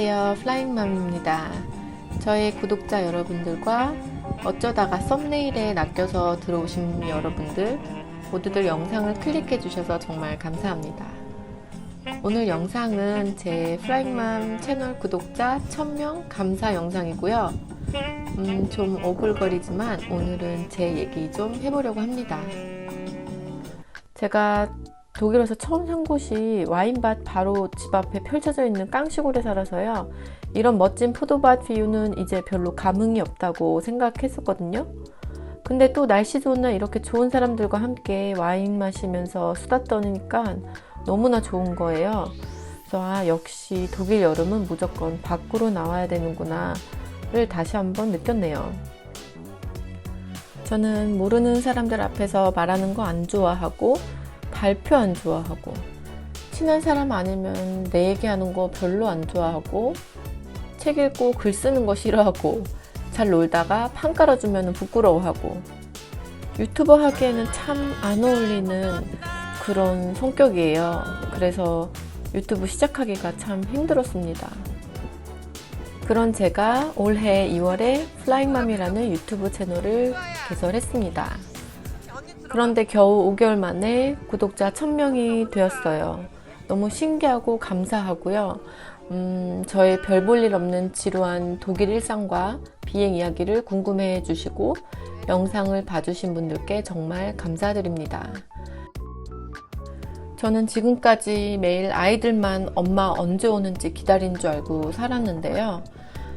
안녕하세요. 플라잉맘입니다. 저의 구독자 여러분들과 어쩌다가 썸네일에 낚여서 들어오신 여러분들 모두들 영상을 클릭해 주셔서 정말 감사합니다. 오늘 영상은 제 플라잉맘 채널 구독자 1000명 감사 영상이고요. 음, 좀 오글거리지만 오늘은 제 얘기 좀 해보려고 합니다. 제가 독일에서 처음 산 곳이 와인밭 바로 집 앞에 펼쳐져 있는 깡시골에 살아서요. 이런 멋진 포도밭 뷰는 이제 별로 감흥이 없다고 생각했었거든요. 근데 또 날씨 좋은 날 이렇게 좋은 사람들과 함께 와인 마시면서 수다 떠니까 너무나 좋은 거예요. 그래서 아, 역시 독일 여름은 무조건 밖으로 나와야 되는구나를 다시 한번 느꼈네요. 저는 모르는 사람들 앞에서 말하는 거 안 좋아하고 발표 안 좋아하고 친한 사람 아니면 내 얘기하는 거 별로 안 좋아하고 책 읽고 글 쓰는 거 싫어하고 잘 놀다가 판 깔아주면 부끄러워하고 유튜버 하기에는 참 안 어울리는 그런 성격이에요. 그래서 유튜브 시작하기가 참 힘들었습니다. 그런 제가 올해 2월에 플라잉맘이라는 유튜브 채널을 개설했습니다. 그런데 겨우 5개월 만에 구독자 1000명이 되었어요. 너무 신기하고 감사하고요. 음, 저의 별 볼 일 없는 지루한 독일 일상과 비행 이야기를 궁금해 주시고 영상을 봐주신 분들께 정말 감사드립니다. 저는 지금까지 매일 아이들만 엄마 언제 오는지 기다린 줄 알고 살았는데요.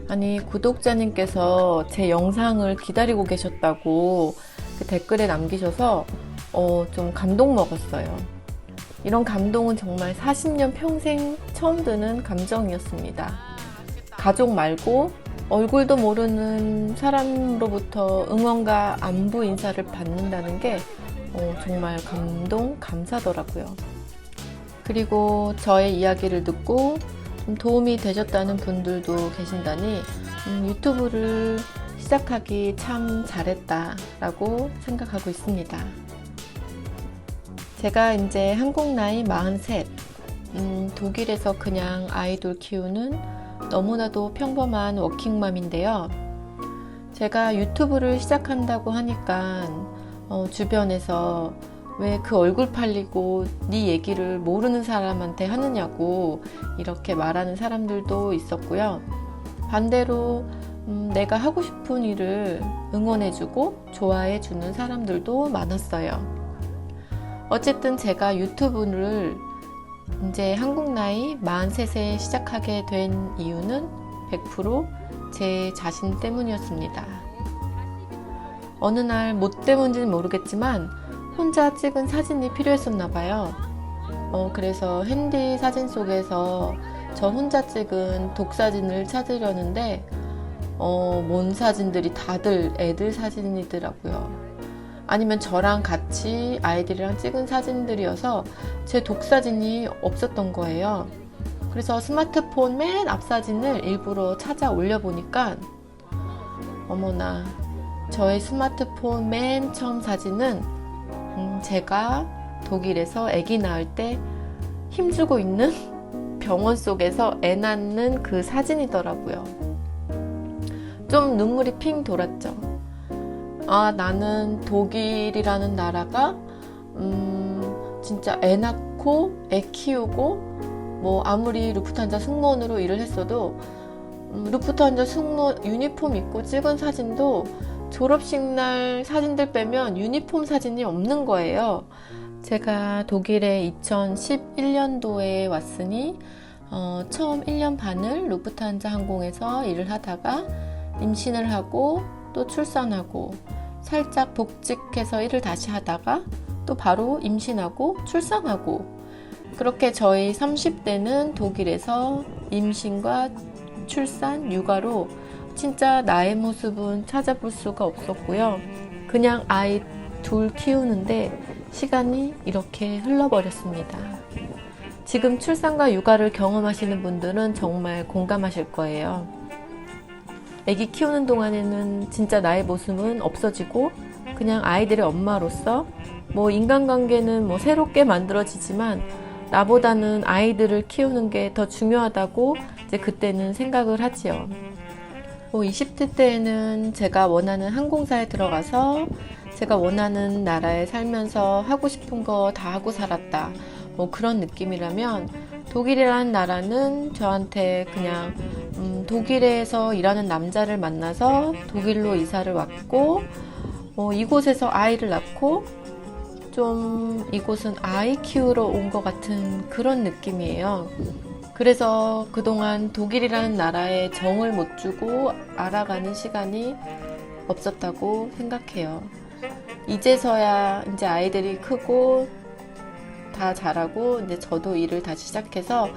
아니, 구독자님께서 제 영상을 기다리고 계셨다고 그 댓글에 남기셔서 어, 좀 감동 먹었어요. 이런 감동은 정말 40년 평생 처음 드는 감정이었습니다. 가족 말고 얼굴도 모르는 사람으로부터 응원과 안부 인사를 받는다는 게 어, 정말 감동, 감사더라고요. 그리고 저의 이야기를 듣고 좀 도움이 되셨다는 분들도 계신다니 음, 유튜브를 시작하기 참 잘했다 라고 생각하고 있습니다. 제가 이제 한국 나이 43, 음, 독일에서 그냥 아이돌 키우는 너무나도 평범한 워킹맘인데요. 제가 유튜브를 시작한다고 하니까 어, 주변에서 왜 그 얼굴 팔리고 네 얘기를 모르는 사람한테 하느냐고 이렇게 말하는 사람들도 있었고요. 반대로 음, 내가 하고 싶은 일을 응원해주고 좋아해주는 사람들도 많았어요. 어쨌든 제가 유튜브를 이제 한국 나이 43세에 시작하게 된 이유는 100%제 자신 때문이었습니다. 어느 날 뭐 때문인지는 모르겠지만 혼자 찍은 사진이 필요했었나 봐요. 어, 그래서 핸디 사진 속에서 저 혼자 찍은 독사진을 찾으려는데 어, 뭔 사진들이 다들 애들 사진이더라고요. 아니면 저랑 같이 아이들이랑 찍은 사진들이어서 제 독사진이 없었던 거예요. 그래서 스마트폰 맨 앞 사진을 일부러 찾아 올려보니까 어머나 저의 스마트폰 맨 처음 사진은 음, 제가 독일에서 아기 낳을 때 힘주고 있는 병원 속에서 애 낳는 그 사진이더라고요. 좀 눈물이 핑 돌았죠. 아, 나는 독일이라는 나라가, 음, 진짜 애 낳고, 애 키우고, 뭐, 아무리 루프탄자 승무원으로 일을 했어도, 음, 루프탄자 승무원 유니폼 입고 찍은 사진도 졸업식 날 사진들 빼면 유니폼 사진이 없는 거예요. 제가 독일에 2011년도에 왔으니, 어, 처음 1년 반을 루프탄자 항공에서 일을 하다가 임신을 하고 또 출산하고 살짝 복직해서 일을 다시 하다가 또 바로 임신하고 출산하고 그렇게 저희 30대는 독일에서 임신과 출산, 육아로 진짜 나의 모습은 찾아볼 수가 없었고요. 그냥 아이 둘 키우는데 시간이 이렇게 흘러버렸습니다. 지금 출산과 육아를 경험하시는 분들은 정말 공감하실 거예요. 아기 키우는 동안에는 진짜 나의 모습은 없어지고 그냥 아이들의 엄마로서 뭐 인간관계는 뭐 새롭게 만들어지지만 나보다는 아이들을 키우는 게 더 중요하다고 이제 그때는 생각을 하지요. 뭐 20대 때에는 제가 원하는 항공사에 들어가서 제가 원하는 나라에 살면서 하고 싶은 거 다 하고 살았다. 뭐 그런 느낌이라면 독일이라는 나라는 저한테 그냥 음, 독일에서 일하는 남자를 만나서 독일로 이사를 왔고 어, 이곳에서 아이를 낳고 좀 이곳은 아이 키우러 온 것 같은 그런 느낌이에요. 그래서 그동안 독일이라는 나라에 정을 못 주고 알아가는 시간이 없었다고 생각해요. 이제서야 이제 아이들이 크고 다 자라고 이제 저도 일을 다시 시작해서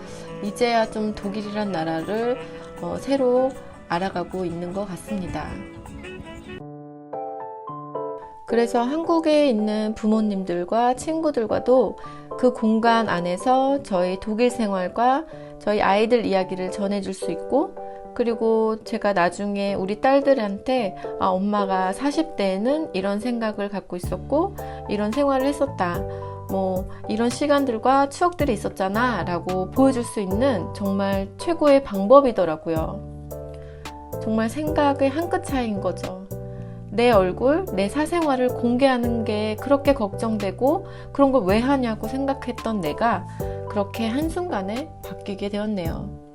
이제야 좀 독일이란 나라를 어, 새로 알아가고 있는 것 같습니다. 그래서 한국에 있는 부모님들과 친구들과도 그 공간 안에서 저희 독일 생활과 저희 아이들 이야기를 전해줄 수 있고 그리고 제가 나중에 우리 딸들한테 아, 엄마가 40대에는 이런 생각을 갖고 있었고 이런 생활을 했었다. 뭐 이런 시간들과 추억들이 있었잖아 라고 보여줄 수 있는 정말 최고의 방법이더라고요. 정말 생각의 한 끗 차이인 거죠. 내 얼굴, 내 사생활을 공개하는 게 그렇게 걱정되고 그런 걸 왜 하냐고 생각했던 내가 그렇게 한순간에 바뀌게 되었네요.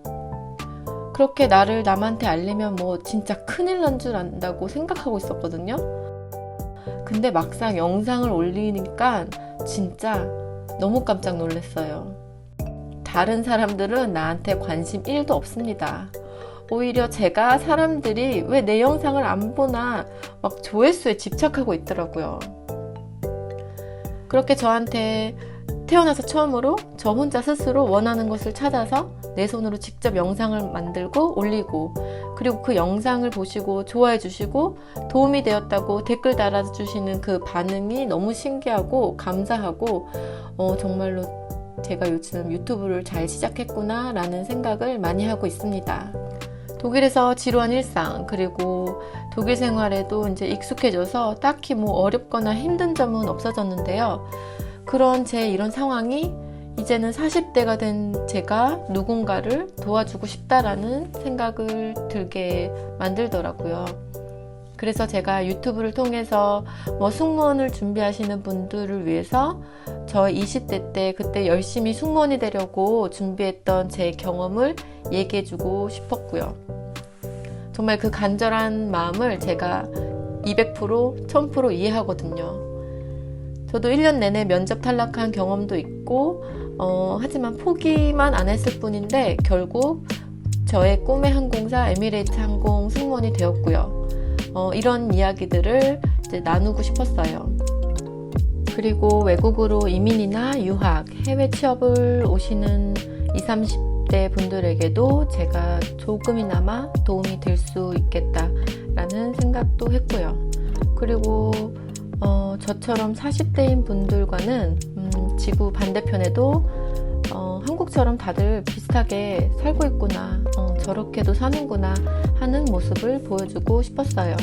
그렇게 나를 남한테 알리면 뭐 진짜 큰일 난 줄 안다고 생각하고 있었거든요. 근데 막상 영상을 올리니까 진짜 너무 깜짝 놀랐어요. 다른 사람들은 나한테 관심 1도 없습니다. 오히려 제가 사람들이 왜 내 영상을 안 보나 막 조회수에 집착하고 있더라고요. 그렇게 저한테 태어나서 처음으로 저 혼자 스스로 원하는 것을 찾아서 내 손으로 직접 영상을 만들고 올리고 그리고 그 영상을 보시고 좋아해 주시고 도움이 되었다고 댓글 달아주시는 그 반응이 너무 신기하고 감사하고 어, 정말로 제가 요즘 유튜브를 잘 시작했구나 라는 생각을 많이 하고 있습니다. 독일에서 지루한 일상 그리고 독일 생활에도 이제 익숙해져서 딱히 뭐 어렵거나 힘든 점은 없어졌는데요. 그런 제 이런 상황이 이제는 40대가 된 제가 누군가를 도와주고 싶다라는 생각을 들게 만들더라고요. 그래서 제가 유튜브를 통해서 뭐 승무원을 준비하시는 분들을 위해서 저 20대 때 그때 열심히 승무원이 되려고 준비했던 제 경험을 얘기해주고 싶었고요. 정말 그 간절한 마음을 제가 200% 1000% 이해하거든요. 저도 1년 내내 면접 탈락한 경험도 있고, 어, 하지만 포기만 안 했을 뿐인데, 결국 저의 꿈의 항공사 에미레이트 항공 승무원이 되었고요. 어, 이런 이야기들을 나누고 싶었어요. 그리고 외국으로 이민이나 유학, 해외 취업을 오시는 20, 30대 분들에게도 제가 조금이나마 도움이 될 수 있겠다라는 생각도 했고요. 그리고 어, 저처럼 40대인 분들과는 음, 지구 반대편에도 어, 한국처럼 다들 비슷하게 살고 있구나, 어, 저렇게도 사는구나 하는 모습을 보여주고 싶었어요.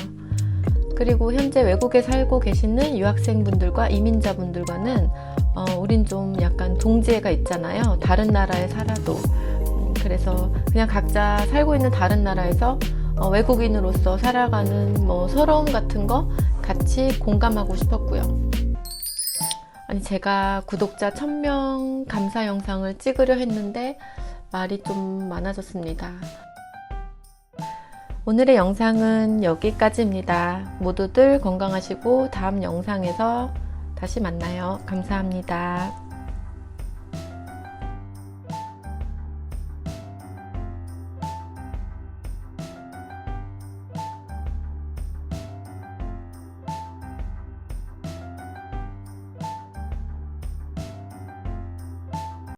그리고 현재 외국에 살고 계시는 유학생분들과 이민자분들과는 어, 우린 좀 약간 동지애가 있잖아요. 다른 나라에 살아도. 음, 그래서 그냥 각자 살고 있는 다른 나라에서 어, 외국인으로서 살아가는 뭐 서러움 같은 거 같이 공감하고 싶었고요. 아니, 제가 구독자 1000명 감사 영상을 찍으려 했는데 말이 좀 많아졌습니다. 오늘의 영상은 여기까지입니다. 모두들 건강하시고 다음 영상에서 다시 만나요. 감사합니다.